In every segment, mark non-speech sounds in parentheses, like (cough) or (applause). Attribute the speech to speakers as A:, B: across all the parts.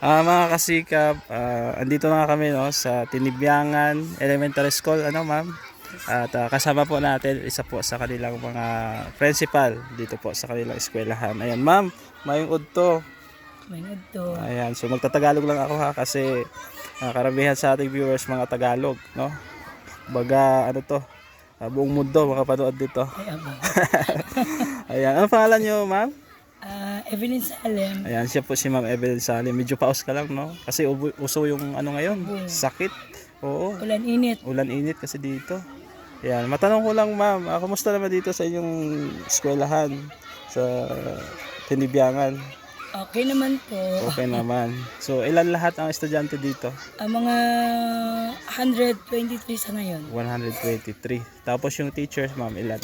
A: Ah, mga kasikap, ah, andito na kami no sa Tinibyangan Elementary School, ano ma'am? At ah, kasama po natin isa po sa kanilang mga principal dito po sa kanilang eskwelahan. Ayan, ma'am, mayong udto.
B: May to.
A: Ayan, so magtatagalog lang ako ha kasi ah, karamihan sa ating viewers mga Tagalog, no? Baga ano to, ah, buong mundo makapanood dito. (laughs) Ayan, ano pangalan niyo, ma'am?
B: Ah, Evelyn Salem.
A: Ayan, siya po si Ma'am Evelyn Salim. Medyo paus ka lang, no? Kasi ubo- uso yung ano ngayon, sakit. Oo,
B: Ulan init.
A: ulan init kasi dito. Ayan, matanong ko lang, ma'am, ah, kumusta naman dito sa inyong eskwelahan sa Tinibyangan?
B: Okay naman po.
A: Okay naman. So, ilan lahat ang estudyante dito?
B: Ang mga 123 sa ngayon.
A: 123. Tapos yung teachers, ma'am, ilan?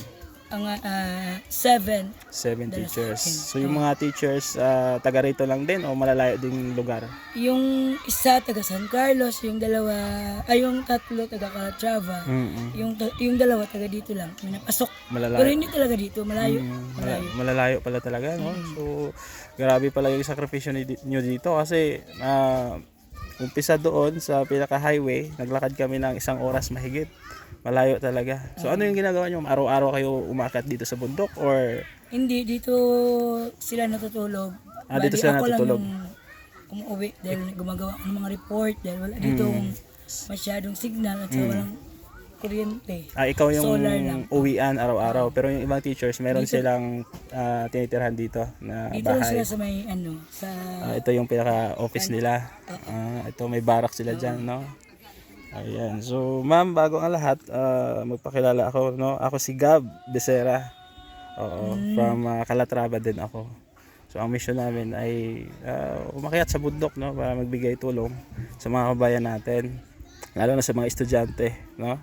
B: Ang ah, 7.
A: Seven
B: There's
A: teachers.
B: seven.
A: So, yung mga teachers, ah, taga rito lang din o malalayo ding lugar?
B: Yung isa taga San Carlos, yung dalawa, ay yung tatlo taga Calatrava.
A: Mm
B: Yung yung dalawa taga dito lang. May napasok. Pero
A: Malalayo.
B: hindi talaga dito, malayo.
A: Mm, mala-
B: Malayo.
A: malalayo pala talaga, no? So, grabe pala yung sakripisyo ni- nyo dito kasi ah, umpisa doon sa pinaka-highway, naglakad kami ng isang oras mahigit. Malayo talaga. So, ano yung ginagawa nyo? Araw-araw kayo umakyat dito sa bundok or
B: Hindi, dito sila natutulog.
A: Ah, dito
B: Bali,
A: sila
B: ako
A: natutulog.
B: lang yung umuwi dahil gumagawa ako ng mga report dahil wala dito
A: Mm.
B: masyadong signal at saka walang kuryente.
A: ah, ikaw yung
B: Solar lang.
A: uwian araw-araw? Pero yung ibang teachers, meron silang ah, tinitirhan dito na
B: Dito
A: bahay.
B: sila sa may ano, sa
A: Ah, ito yung pinaka-office nila. Ah, ito may barak sila dyan, no? Ayan. So, ma'am, bago ang lahat, ah, magpakilala ako, no? Ako si Gab Becerra. Oo, from ah, Calatrava din ako. So, ang mission namin ay ah, umakyat sa bundok, no? Para magbigay tulong sa mga kabayan natin. Lalo na sa mga estudyante, no?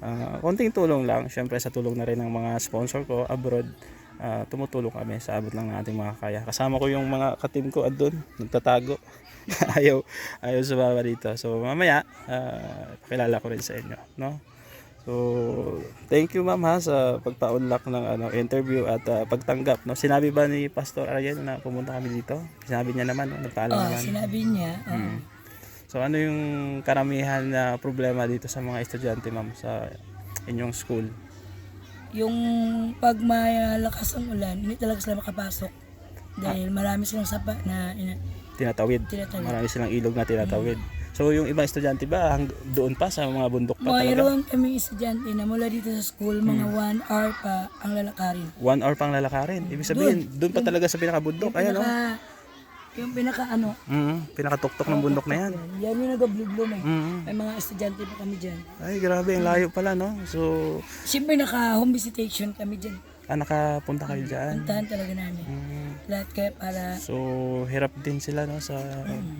A: Ah, konting tulong lang. Siyempre, sa tulong na rin ng mga sponsor ko abroad, ah, tumutulong kami sa abot lang ng ating mga kaya. Kasama ko yung mga katim ko andun, nagtatago. (laughs) ayaw, ayaw sumama dito. So, mamaya, ah, pakilala ko rin sa inyo, no? So, thank you ma'am ha sa pagpa-unlock ng ano, interview at ah, pagtanggap. No? Sinabi ba ni Pastor Ariel na pumunta kami dito? Sinabi niya naman, no? nagpaalam
B: oh,
A: naman.
B: sinabi niya, oh,
A: Mm. So ano yung karamihan na problema dito sa mga estudyante ma'am sa inyong school?
B: yung pag malakas ang ulan, hindi talaga sila makapasok. Dahil marami silang sapa na ina,
A: Tinatawid.
B: tinatawid.
A: Marami silang ilog na tinatawid. So yung ibang estudyante ba hang doon pa sa mga bundok pa talaga?
B: Mayroon kami estudyante na mula dito sa school, mga
A: Hmm.
B: one hour pa ang lalakarin.
A: One hour pang lalakarin. Ibig sabihin, doon pa talaga sa pinakabundok. Ayan o.
B: Pinaka, yung pinaka ano,
A: Mm, pinakatuktok ng bundok na yan.
B: yan, yan yung nag-blue eh.
A: Mm.
B: May mga estudyante pa kami dyan.
A: Ay, grabe, ang layo pala, no? So,
B: Siyempre naka-home visitation kami dyan.
A: ah, nakapunta kayo dyan.
B: Puntahan talaga namin.
A: Mm.
B: Lahat kaya para
A: So, hirap din sila, no, sa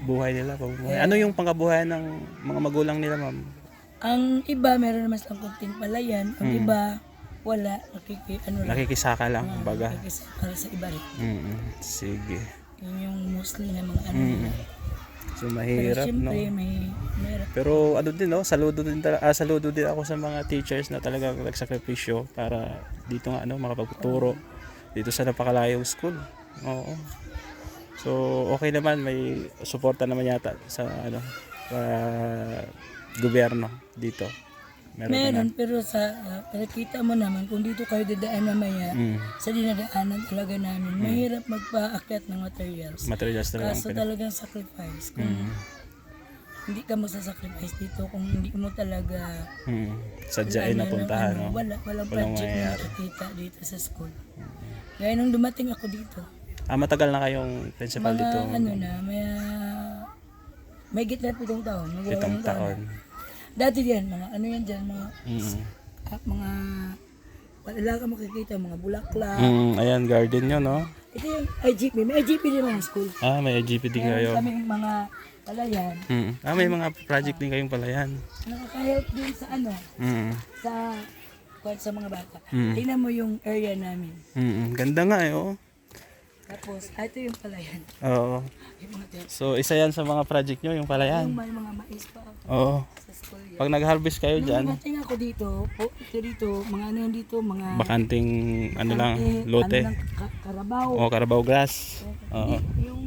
A: buhay nila. pamumuhay. Ano yung pangkabuhayan ng mga magulang nila, ma'am?
B: ang iba meron naman silang kunting palayan, ang
A: Hmm.
B: iba wala, nakiki, ano lang,
A: Nakikisaka lang, kumbaga.
B: nakikis- para sa iba rin.
A: Mm, sige.
B: Yun yung mostly na mga ano.
A: Mm. So
B: Pero
A: mahirap, no?
B: may, mahirap.
A: Pero ano din, no? Saludo din, ah, saludo din ako sa mga teachers na talagang nagsakripisyo para dito nga, ano, makapagturo dito sa napakalayong school. Oo. So, okay naman, may suporta naman yata sa, ano, sa gobyerno dito. Meron,
B: Meron, pero sa, uh, pero kita mo naman, kung dito kayo dadaan mamaya,
A: Mm,
B: sa dinadaanan talaga namin, mahirap magpaakyat ng materials.
A: materials talaga.
B: Kaso talagang sacrifice. Kung
A: Mm,
B: hindi ka magsasacrifice dito, kung hindi mo talaga
A: mm, sadyain na puntahan,
B: ano,
A: no?
B: wala, walang
A: Walang
B: project na nakikita dito sa school. Gaya nung dumating ako dito,
A: Ah, matagal na kayong principal
B: mga
A: dito?
B: ano na, may may gitna pitong taon,
A: Pitong
B: taon.
A: taon.
B: Dati yan, mga ano yan dyan, mga,
A: Mm.
B: ah, mga, wala ka makikita, mga bulaklak.
A: Mm, ayan, garden nyo, no?
B: Ito yung IGP, may IGP din mga school.
A: Ah, may IGP din kayo.
B: Meron kaming mga palayan,
A: Mm. Ah, may mga project din kayong palayan.
B: nakaka-help din sa ano,
A: Mm.
B: sa sa mga bata.
A: Mm.
B: Tingnan mo yung area namin.
A: Mm. Ganda nga eh, oh.
B: Tapos, ah, ito yung palayan.
A: Oo.
B: Yung mga.
A: So, isa yan sa mga project nyo, yung palayan.
B: Yung may mga mais pa ako
A: Oo.
B: sa school yan.
A: Pag nag-harvest kayo
B: Nung
A: dyan,
B: dumating ako dito, po, ito dito, mga ano yan dito, mga
A: bakanting ano lang,
B: eh,
A: lote.
B: Ano lang, ka- karabaw.
A: O, Carabao grass. Oo.
B: Hindi, yung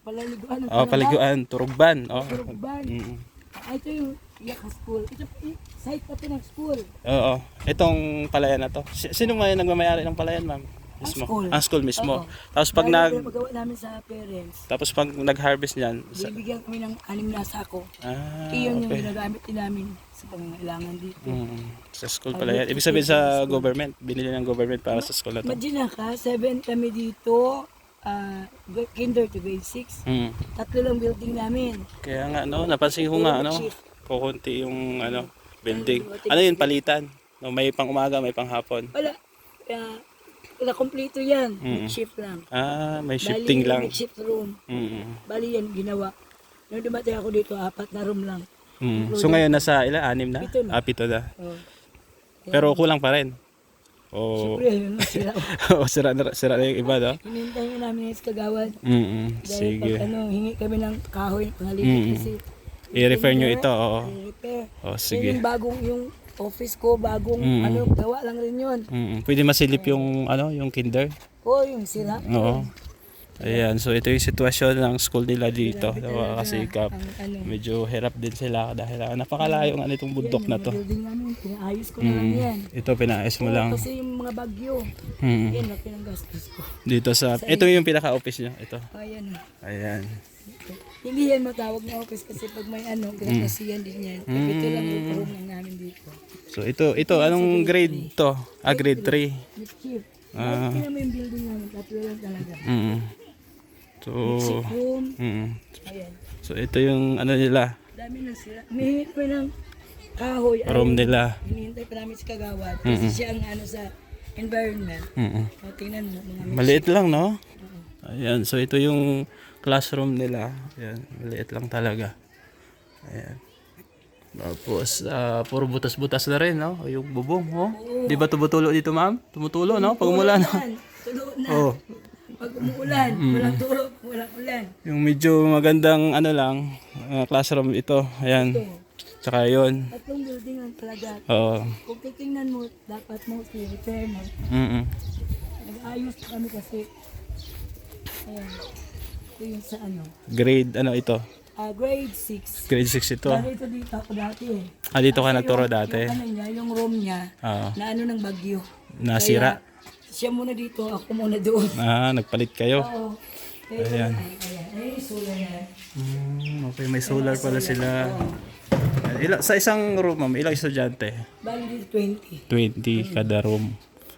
B: Palaliguan. ng
A: Oh,
B: talaga.
A: paliguan, turugban. Oh.
B: Turugban.
A: Mm.
B: Ah, ito yung Yaka School. Ito, eh, site pa ito ng school.
A: Oo. Itong palayan na to. Si- Sino may nagmamayari ng palayan, ma'am? Mismo.
B: school.
A: Ang school mismo.
B: Oo.
A: Tapos pag
B: Dahil
A: nag
B: pinapagawa namin sa parents,
A: tapos pag nag-harvest niyan, sa,
B: bibigyan kami ng anim na sako.
A: ah,
B: Iyon yung
A: okay.
B: ginagamit din namin sa pangangailangan dito.
A: Mm, sa school pala yan. Ibig sabihin sa government, binili ng government para sa school na to.
B: Imagine na ka, seven kami dito, ah, kinder to grade 6.
A: Mm.
B: Tatlo lang building namin.
A: Kaya nga no, napansin ko nga ano, kukunti yung ano, building. Ano yun palitan? No, may pang umaga, may pang hapon.
B: Wala. Kaya, kompleto yan.
A: Mm.
B: Shift lang.
A: Ah, may shifting
B: Bali,
A: lang.
B: may shift room.
A: Mm.
B: Bali yan, ginawa. Nung dumating ako dito, apat na room lang.
A: Mm. So ngayon nasa ilan? Anim na?
B: Pito na.
A: Ah, pito na.
B: Oh.
A: Pero kulang pa rin. O
B: Siyempre, yun (laughs)
A: sira na sira na yung iba, no?
B: Hinintay nga namin yung kagawad.
A: Mm.
B: Dahil
A: Sige.
B: pag ano, hingi kami ng kahoy, pangalitin
A: Mm.
B: kasi.
A: I-refer nyo ito, oo.
B: I-repair.
A: O
B: Yun
A: sige.
B: yung bagong, yung office ko, bagong
A: Mm.
B: ano, gawa lang rin yun.
A: Mm. Pwede masilip yung ano, yung kinder.
B: Oh, yung sila.
A: Oo. Ayan, so ito yung sitwasyon ng school nila dito. Kasikap.
B: Ang ano,
A: Medyo hirap din sila dahil ah, napakalayo ng ano itong bundok na to.
B: building namin, pinaayos ko na lang
A: Mm.
B: yan.
A: Ito pinaayos mo lang.
B: Kasi yung mga bagyo,
A: Mm.
B: yan na pinanggastos ko.
A: Dito sa ito yung pinaka-office niya, ito.
B: Oh, yan na.
A: Ayan.
B: Hindi yan matawag na office kasi pag may ano, kasi yan din yan.
A: Mm.
B: Ito lang yung room lang namin dito.
A: So ito, ito anong grade to? Ah, grade 3.
B: With chief.
A: Ah.
B: Naman yung building namin, tatlo lang talaga.
A: Mm. So, mm. So ito yung ano nila,
B: Dami na sila. Humihingi pa ng kahoy.
A: room nila.
B: Hinihintay pa namin si Kagawad. Kasi siya ang ano sa environment.
A: Mm.
B: O, tingnan mo, mga
A: Maliit lang, no? Ayan, so ito yung classroom nila. Ayan, maliit lang talaga. Ayan. Tapos, ah, puro butas-butas na rin, no? Yung bubong, oh. Di ba tumutulo dito, ma'am? Tumutulo, no? Pag umulan, no?
B: Tulo na.
A: Oh,
B: Pag umuulan, walang tulo, walang ulan.
A: yung medyo magandang, ano lang, ah, classroom ito. Ayan. Tsaka yun.
B: Tatlong building lang talaga.
A: Oo.
B: Kung titingnan mo, dapat mo si repair mo.
A: Mm
B: Nag-ayos pa kami kasi. Ayan. Ito yung sa ano.
A: Grade, ano ito?
B: Ah, grade 6.
A: Grade 6 ito.
B: Dahil ito dito ako dati eh.
A: Ah, dito ka
B: Kasi
A: nagturo
B: yung-
A: dati?
B: Yung ano niya, yung room niya,
A: Oo.
B: na ano ng bagyo.
A: Nasira.
B: Kaya, siya muna dito, ako muna doon. (laughs)
A: Ah, nagpalit kayo.
B: Oo. Kaya, ayan. Ayan, yung solar na.
A: Mm, okay, may solar pala sila. Ila, sa isang room, ma'am, ilang estudyante?
B: Bali dito 20.
A: 20 kada room.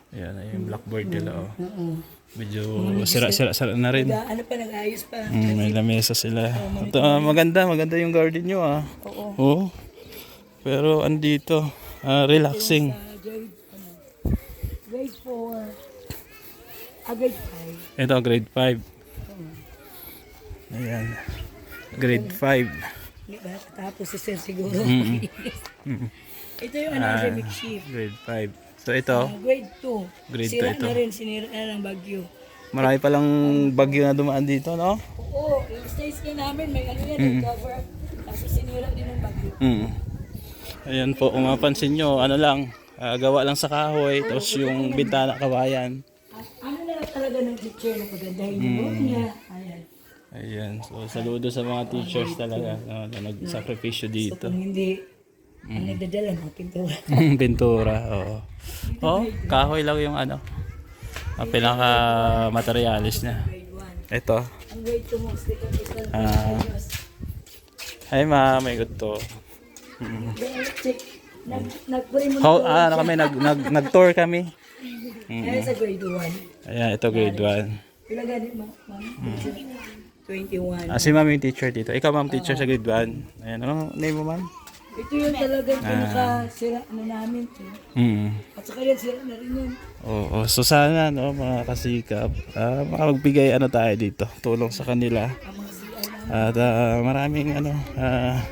A: Ayan, ayan yung blackboard nila. Oh.
B: Oo.
A: Medyo sira-sira sira na rin.
B: Nag, ano pa, nag-ayos pa.
A: Mm, may lamesa sila. Ito, ah, maganda, maganda yung garden nyo ah.
B: Oo.
A: Oo. Pero andito, ah, relaxing.
B: Sa grade, ano, grade 4, ah, grade 5.
A: Ito, grade 5. Ayan. Grade 5.
B: Di ba? Tapos si Sir siguro. (laughs) Ito yung ano, academic shift.
A: Grade 5. So ito,
B: Ah, grade 2.
A: Grade
B: Sira
A: two ito.
B: na rin, sinira na ng bagyo.
A: marami palang bagyo na dumaan dito, no?
B: Oo, yung stage ka namin, may ano yan, mm cover. Kasi sinira din ng bagyo.
A: Mm. Ayan po, kung mapansin nyo, ano lang, ah, gawa lang sa kahoy, tapos yung bintana kawayan.
B: At ano na lang talaga ng teacher na pagandahin yung
A: Mm.
B: room niya. Ayan.
A: Ayan, so saludo sa mga teachers talaga no, na nagsakripisyo dito.
B: Kung hindi, ang nagdadala ng pintura. (laughs)
A: Pintura, oo. Oh, kahoy lang yung ano, ang pinaka materialis niya.
B: Grade 1.
A: Ito.
B: Ang grade 2 mo, stick up ito.
A: Ah. Hi ma'am, may gusto.
B: Check. Nag, nag-pray mo
A: How, ah, ano kami, nag, nag, nag-tour kami.
B: Ayan sa grade 1.
A: Ayan, ito grade 1.
B: Ilang ganit mo, ma'am? 21.
A: Ah, si ma'am yung teacher dito. Ikaw ma'am teacher sa grade 1. Ayan, anong name mo ma'am?
B: Ito yung talagang pinaka-sira na namin. eh.
A: Mm.
B: At saka yan, sira na rin yan.
A: Oo, so sana no mga kasikap, ah, makapagbigay ano tayo dito, tulong sa kanila. At ah, maraming ano, ah,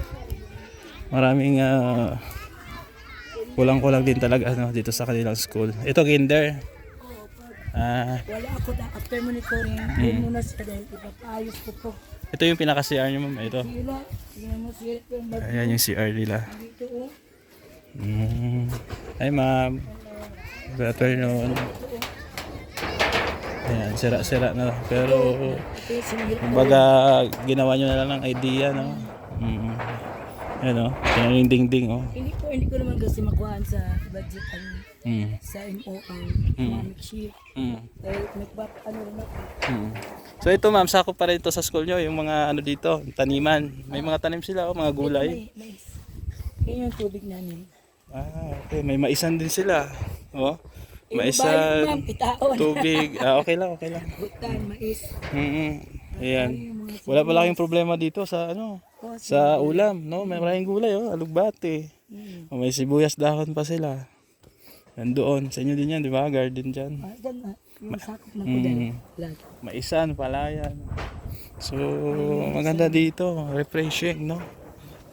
A: maraming ah, kulang-kulang din talaga ano dito sa kanilang school. Ito kinder. Ah,
B: wala ako na after monitoring, yun muna siya dahil ipapaayos ko to.
A: Ito yung pinaka CR niyo ma'am, ito. Ayan yung CR nila. Mm. Hi ma'am. Good afternoon. Ayan, sira-sira na. Pero, kumbaga, ginawa nyo na lang ng idea, no? Mm. Ayan. Ayan yung ding-ding, oh.
B: Hindi ko, hindi ko naman kasi makuhaan sa budget ang
A: Mm.
B: sa MO ang
A: Mm.
B: economic shift.
A: Mm.
B: Dahil nagpap, ano rin ako.
A: Mm. So ito ma'am, sakop pa rin ito sa school nyo, yung mga ano dito, taniman. May mga tanim sila, oh, mga gulay.
B: May, may, Yan yung tubig namin.
A: Ah, okay. May maisan din sila. Oh.
B: Eh,
A: Maisan, tubig. (laughs) Ah, okay lang, okay lang.
B: Hutan, mais.
A: Mm Ayan. Wala pala kayong problema dito sa ano, sa ulam, no? May maraming gulay, oh, alugbate.
B: Mm.
A: Oh, may sibuyas dahon pa sila. Nandoon, sa inyo din yan, di ba? Garden dyan.
B: Ah, dyan, ah, yung sakop ng kuday.
A: Mm.
B: Lahat.
A: Maisan, palayan. So, maganda dito. Refreshing, no?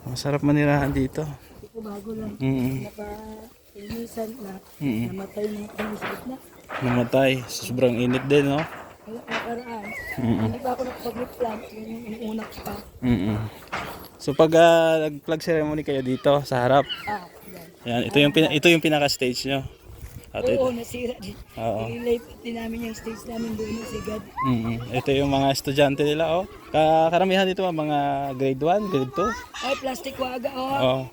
A: Masarap manirahan dito.
B: Ko bago lang.
A: Mm
B: Napa-inisan na
A: Mm.
B: namatay na sa gitna.
A: Namatay. Sobrang init din, no?
B: Wala nakaraan.
A: Mm
B: Hindi pa ako nakapag-replant. Yung inuunak pa.
A: mm So, pag ah, nag-flag ceremony kayo dito sa harap,
B: Ah, yan.
A: yan, ito yung, pina- ito yung pinaka-stage nyo. At ito,
B: Oo, nasira din.
A: Oo.
B: I-relate din namin yung stage namin doon sa God.
A: mm ito yung mga estudyante nila, oh. Ka- Karamihan dito mga grade 1, grade 2.
B: Ay, plastic waga, oh.
A: Oh.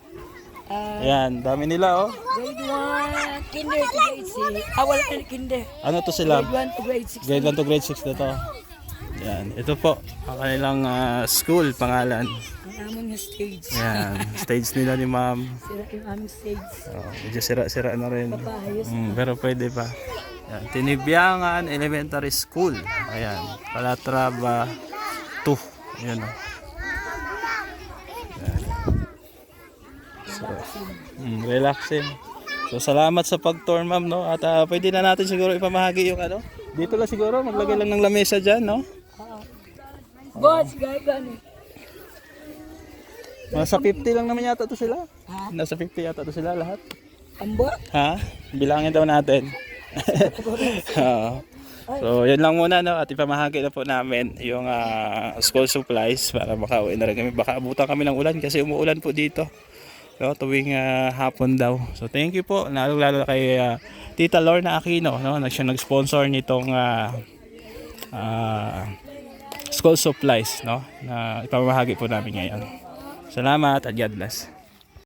B: Ah,
A: Ayan, dami nila, oh.
B: grade 1, kinder to grade 6. Ah, wala na kinder.
A: Ano to sila?
B: Grade 1 to grade 6.
A: Grade 1 to grade 6 na to. Yan, ito po ang kanilang ah, school pangalan.
B: Ang amon nga stage.
A: Yan, stage nila ni ma'am.
B: Sira yung aming stage.
A: Oh, medyo sira-sira na rin.
B: Papayos.
A: Mm, pero pwede pa. Yan, Tinibyangan Elementary School. Ayan, Calatrava 2. Ayan oh. Yan. So, mm, relaxing. So salamat sa pag-tour ma'am no at ah, pwede na natin siguro ipamahagi yung ano. Dito lang siguro maglagay lang ng lamesa diyan no.
B: Boss, gaga ni.
A: Nasa 50 lang naman yata to sila.
B: Ha?
A: Nasa 50 yata to sila lahat.
B: Ambo?
A: Ha? Bilangin daw natin. (laughs) Oo. so, yun lang muna no at ipamahagi na po namin yung ah, school supplies para makauwi na rin kami. Baka abutan kami ng ulan kasi umuulan po dito. No, tuwing ah, hapon daw. So, thank you po. Lalo lalo kay ah, Tita Lorna Aquino, no, na siya nag-sponsor nitong ah, ah, school supplies, no, na ipamahagi po namin ngayon. Salamat at God bless.